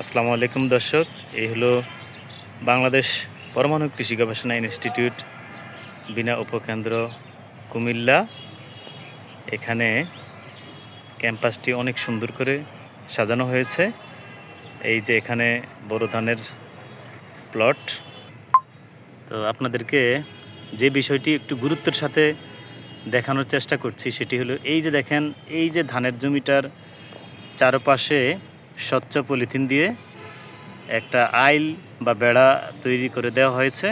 আসসালামু আলাইকুম দর্শক, এই হলো বাংলাদেশ পরমাণু কৃষি গবেষণা ইনস্টিটিউট, বিনা উপকেন্দ্র, কুমিল্লা। এখানে ক্যাম্পাসটি অনেক সুন্দর করে সাজানো হয়েছে। এই যে এখানে বড় ধানের প্লট। তো আপনাদেরকে যে বিষয়টি একটু গুরুত্বের সাথে দেখানোর চেষ্টা করছি, সেটি হলো এই যে দেখেন, এই যে ধানের জমিটার চারপাশে স্বচ্ছ পলিথিন দিয়ে একটা আইল বা বেড়া তৈরি করে দেওয়া হয়েছে।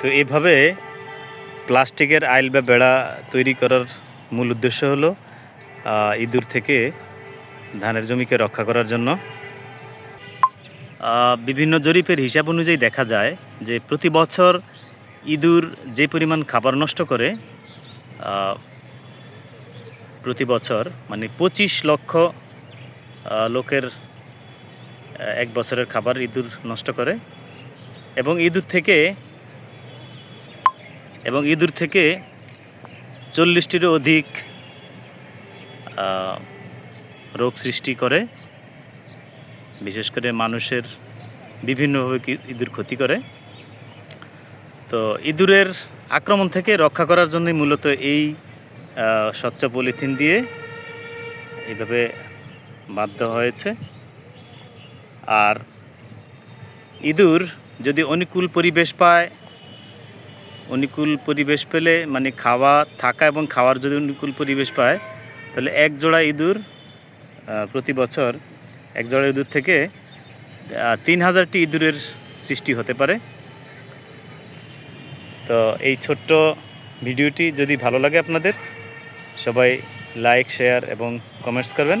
তো এভাবে প্লাস্টিকের আইল বা বেড়া তৈরি করার মূল উদ্দেশ্য হলো ইঁদুর থেকে ধানের জমিকে রক্ষা করার জন্য। বিভিন্ন জরিপের হিসাব অনুযায়ী দেখা যায় যে প্রতি বছর ইঁদুর যে পরিমাণ খাবার নষ্ট করে প্রতি বছর মানে পঁচিশ লক্ষ লোকের এক বছরের খাবার ইঁদুর নষ্ট করে এবং ইঁদুর থেকে, এবং ইঁদুর থেকে চল্লিশটিরও অধিক রোগ সৃষ্টি করে। বিশেষ করে মানুষের বিভিন্নভাবে ইঁদুর ক্ষতি করে। তো ইঁদুরের আক্রমণ থেকে রক্ষা করার জন্যই মূলত এই স্বচ্ছ পলিথিন দিয়ে এইভাবে বাঁধ দেওয়া হয়েছে। আর ইঁদুর যদি অনুকূল পরিবেশ পায়, অনুকূল পরিবেশ পেলে মানে খাওয়া, থাকা এবং খাওয়ার যদি অনুকূল পরিবেশ পায়, তাহলে এক জোড়া ইঁদুর প্রতি বছর এক জোড়া ইঁদুর থেকে তিন হাজারটি ইঁদুরের সৃষ্টি হতে পারে। তো এই ছোট্ট ভিডিওটি যদি ভালো লাগে আপনাদের, সবাই লাইক, শেয়ার এবং কমেন্টস করবেন।